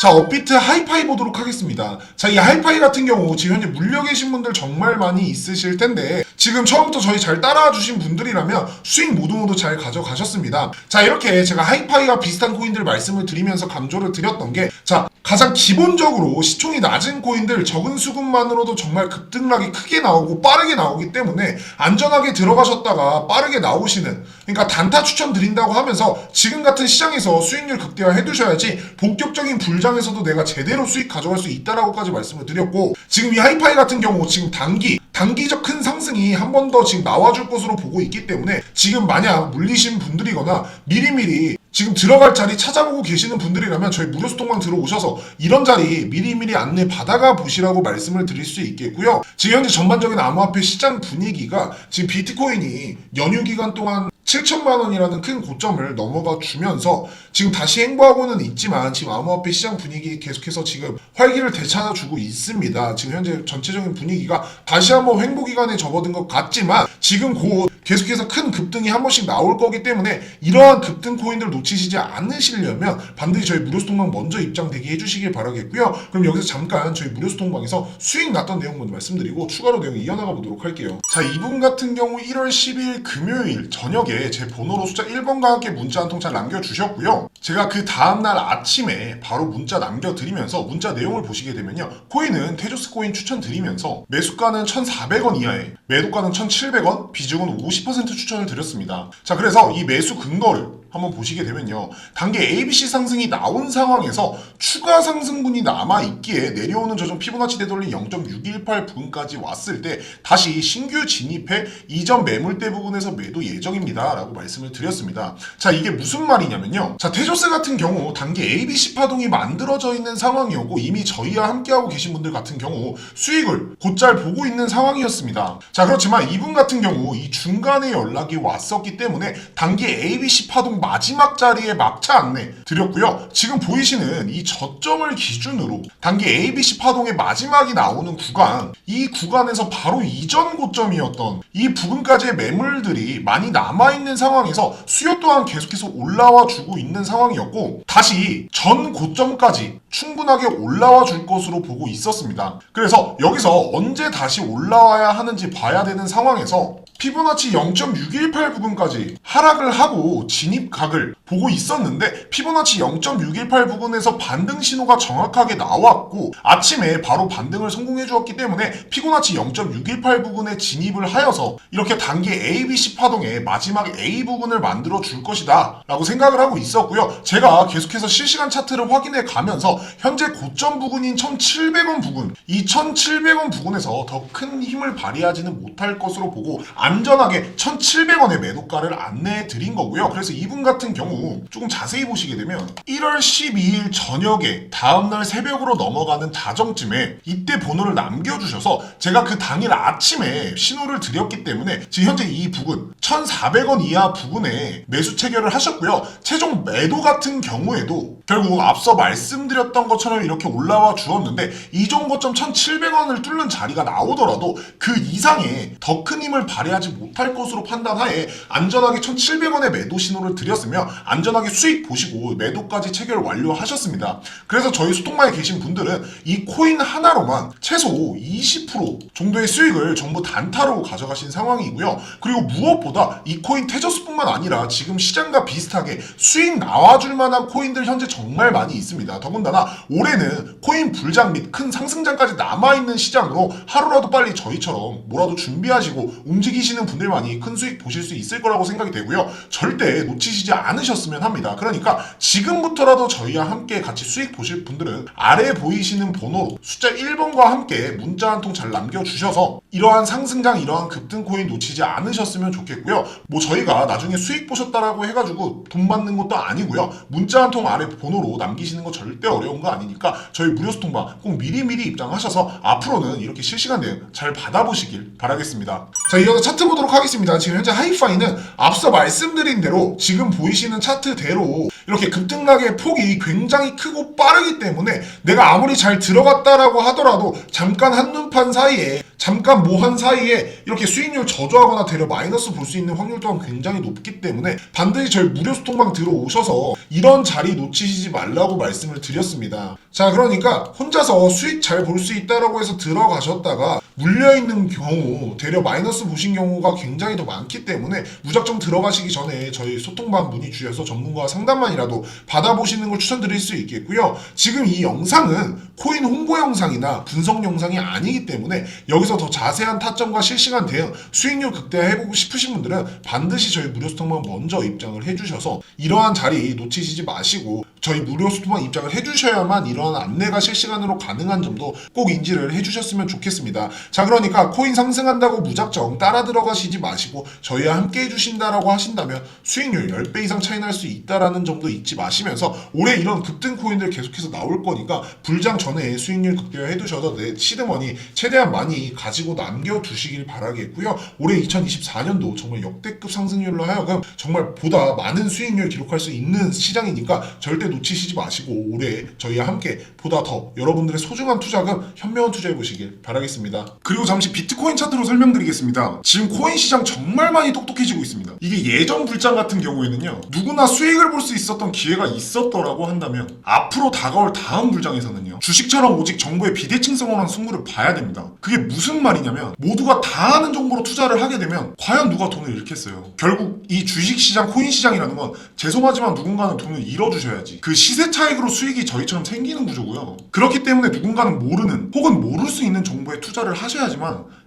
자, 업비트 하이파이 보도록 하겠습니다. 자, 이 하이파이 같은 경우 지금 현재 물려 계신 분들 정말 많이 있으실 텐데 지금 처음부터 저희 잘 따라와 주신 분들이라면 수익 모두 모두 잘 가져가셨습니다. 자, 이렇게 제가 하이파이와 비슷한 코인들 말씀을 드리면서 강조를 드렸던 게 자, 가장 기본적으로 시총이 낮은 코인들 적은 수급만으로도 정말 급등락이 크게 나오고 빠르게 나오기 때문에 안전하게 들어가셨다가 빠르게 나오시는 그러니까 단타 추천드린다고 하면서 지금 같은 시장에서 수익률 극대화 해두셔야지 본격적인 불장에서도 내가 제대로 수익 가져갈 수 있다라고까지 말씀을 드렸고 지금 이 하이파이 같은 경우 지금 단기 단기적 큰 상승이 한 번 더 지금 나와줄 것으로 보고 있기 때문에 지금 만약 물리신 분들이거나 미리미리 지금 들어갈 자리 찾아보고 계시는 분들이라면 저희 무료 소통방 들어오셔서 이런 자리 미리미리 안내 받아가 보시라고 말씀을 드릴 수 있겠고요. 지금 현재 전반적인 암호화폐 시장 분위기가 지금 비트코인이 연휴 기간 동안 7천만 원이라는 큰 고점을 넘어가 주면서 지금 다시 행보하고는 있지만 지금 암호화폐 시장 분위기 계속해서 지금 활기를 되찾아주고 있습니다. 지금 현재 전체적인 분위기가 다시 한번 횡보 기간에 접어든 것 같지만 지금 곧 계속해서 큰 급등이 한 번씩 나올 거기 때문에 이러한 급등 코인들 놓치시지 않으시려면 반드시 저희 무료 소통방 먼저 입장 대기 해주시길 바라겠고요. 그럼 여기서 잠깐 저희 무료 소통방에서 수익 났던 내용 먼저 말씀드리고 추가로 내용 이어나가 보도록 할게요. 자 이분 같은 경우 1월 10일 금요일 저녁에 제 번호로 숫자 1번과 함께 문자 한 통 잘 남겨주셨고요. 제가 그 다음날 아침에 바로 문자 남겨드리면서 문자 내용을 보시게 되면요. 코인은 테조스 코인 추천드리면서 매수가는 1,400원 이하에 매도가는 1,700원 비중은 50% 추천을 드렸습니다. 자 그래서 이 매수 근거를 한번 보시게 되면요. 단계 ABC 상승이 나온 상황에서 추가 상승분이 남아 있기에 내려오는 저점 피보나치 되돌림 0.618 부근까지 왔을 때 다시 신규 진입해 이전 매물대 부분에서 매도 예정입니다. 라고 말씀을 드렸습니다. 자, 이게 무슨 말이냐면요. 자, 테조스 같은 경우 단계 ABC 파동이 만들어져 있는 상황이었고 이미 저희와 함께하고 계신 분들 같은 경우 수익을 곧잘 보고 있는 상황이었습니다. 자, 그렇지만 이분 같은 경우 이 중간에 연락이 왔었기 때문에 단계 ABC 파동 마지막 자리에 막차 안내 드렸고요. 지금 보이시는 이 저점을 기준으로 단계 ABC 파동의 마지막이 나오는 구간, 이 구간에서 바로 이전 고점이었던 이 부근까지의 매물들이 많이 남아있는 상황에서 수요 또한 계속해서 올라와 주고 있는 상황이었고, 다시 전 고점까지 충분하게 올라와 줄 것으로 보고 있었습니다. 그래서 여기서 언제 다시 올라와야 하는지 봐야 되는 상황에서 피보나치 0.618 부근까지 하락을 하고 진입각을 보고 있었는데 피보나치 0.618 부근에서 반등 신호가 정확하게 나왔고 아침에 바로 반등을 성공해 주었기 때문에 피보나치 0.618 부근에 진입을 하여서 이렇게 단계 ABC 파동의 마지막 A 부분을 만들어 줄 것이다 라고 생각을 하고 있었고요. 제가 계속해서 실시간 차트를 확인해 가면서 현재 고점 부근인 1700원 부근 이 1700원 부근에서 더 큰 힘을 발휘하지는 못할 것으로 보고 안 전하게 1,700원의 매도가를 안내해 드린 거고요. 그래서 이분 같은 경우 조금 자세히 보시게 되면 1월 12일 저녁에 다음날 새벽으로 넘어가는 다정쯤에 이때 번호를 남겨주셔서 제가 그 당일 아침에 신호를 드렸기 때문에 지금 현재 이 부근 1,400원 이하 부근에 매수 체결을 하셨고요. 최종 매도 같은 경우에도 결국 앞서 말씀드렸던 것처럼 이렇게 올라와 주었는데 이전 고점 1,700원을 뚫는 자리가 나오더라도 그 이상의 더 큰 힘을 발휘 하지 못할 것으로 판단하에 안전하게 1,700원의 매도 신호를 드렸으며 안전하게 수익 보시고 매도까지 체결 완료하셨습니다. 그래서 저희 소통방에 계신 분들은 이 코인 하나로만 최소 20% 정도의 수익을 전부 단타로 가져가신 상황이고요. 그리고 무엇보다 이 코인 테저스뿐만 아니라 지금 시장과 비슷하게 수익 나와줄 만한 코인들 현재 정말 많이 있습니다. 더군다나 올해는 코인 불장 및 큰 상승장까지 남아있는 시장으로 하루라도 빨리 저희처럼 뭐라도 준비하시고 움직이 시는 분들만이 큰 수익 보실 수 있을 거라고 생각이 되고요. 절대 놓치시지 않으셨으면 합니다. 그러니까 지금부터라도 저희와 함께 같이 수익 보실 분들은 아래 보이시는 번호로 숫자 1번과 함께 문자 한 통 잘 남겨주셔서 이러한 상승장, 이러한 급등 코인 놓치지 않으셨으면 좋겠고요. 뭐 저희가 나중에 수익 보셨다라고 해가지고 돈 받는 것도 아니고요. 문자 한 통 아래 번호로 남기시는 거 절대 어려운 거 아니니까 저희 무료 소통방 꼭 미리미리 입장하셔서 앞으로는 이렇게 실시간 내용 잘 받아보시길 바라겠습니다. 자, 이어서 차트 보도록 하겠습니다. 지금 현재 하이파이는 앞서 말씀드린 대로 지금 보이시는 차트대로 이렇게 급등락의 폭이 굉장히 크고 빠르기 때문에 내가 아무리 잘 들어갔다라고 하더라도 잠깐 한눈판 사이에 잠깐 뭐 한 사이에 이렇게 수익률 저조하거나 되려 마이너스 볼 수 있는 확률 또한 굉장히 높기 때문에 반드시 저희 무료 소통방 들어오셔서 이런 자리 놓치시지 말라고 말씀을 드렸습니다. 자, 그러니까 혼자서 수익 잘 볼 수 있다라고 해서 들어가셨다가 물려있는 경우, 되려 마이너스 보신 경우가 굉장히 더 많기 때문에 무작정 들어가시기 전에 저희 소통방 문의 주셔서 전문가와 상담만이라도 받아보시는 걸 추천드릴 수 있겠고요. 지금 이 영상은 코인 홍보 영상이나 분석 영상이 아니기 때문에 여기서 더 자세한 타점과 실시간 대응, 수익률 극대화해보고 싶으신 분들은 반드시 저희 무료 소통방 먼저 입장을 해주셔서 이러한 자리 놓치시지 마시고 저희 무료 소통방 입장을 해주셔야만 이런 안내가 실시간으로 가능한 점도 꼭 인지를 해주셨으면 좋겠습니다. 자, 그러니까 코인 상승한다고 무작정 따라 들어가시지 마시고 저희와 함께 해주신다라고 하신다면 수익률 10배 이상 차이 날 수 있다라는 점도 잊지 마시면서 올해 이런 급등 코인들 계속해서 나올 거니까 불장 전에 수익률 극대화 해두셔서 내 시드머니 최대한 많이 가지고 남겨두시길 바라겠고요. 올해 2024년도 정말 역대급 상승률로 하여금 정말 보다 많은 수익률 기록할 수 있는 시장이니까 절대 놓치시지 마시고 올해 저희와 함께 보다 더 여러분들의 소중한 투자금 현명한 투자해 보시길 바라겠습니다. 그리고 잠시 비트코인 차트로 설명드리겠습니다. 지금 코인 시장 정말 많이 똑똑해지고 있습니다. 이게 예전 불장 같은 경우에는요. 누구나 수익을 볼 수 있었던 기회가 있었더라고 한다면 앞으로 다가올 다음 불장에서는요. 주식처럼 오직 정보의 비대칭성으로한 승부를 봐야 됩니다. 그게 무슨 말이냐면 모두가 다 아는 정보로 투자를 하게 되면 과연 누가 돈을 잃겠어요. 결국 이 주식시장, 코인 시장이라는 건 죄송하지만 누군가는 돈을 잃어주셔야지. 그 시세 차익으로 수익이 저희처럼 생기는 구조고요. 그렇기 때문에 누군가는 모르는 혹은 모를 수 있는 정보에 투자를 하셔야지만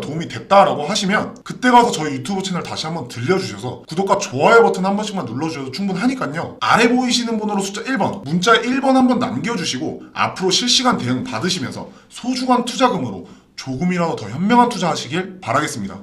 도움이 됐다라고 하시면 그때 가서 저희 유튜브 채널 다시 한번 들려주셔서 구독과 좋아요 버튼 한 번씩만 눌러주셔도 충분하니까요. 아래 보이시는 번호로 숫자 1번 문자 1번 한 번 남겨주시고 앞으로 실시간 대응 받으시면서 소중한 투자금으로 조금이라도 더 현명한 투자하시길 바라겠습니다.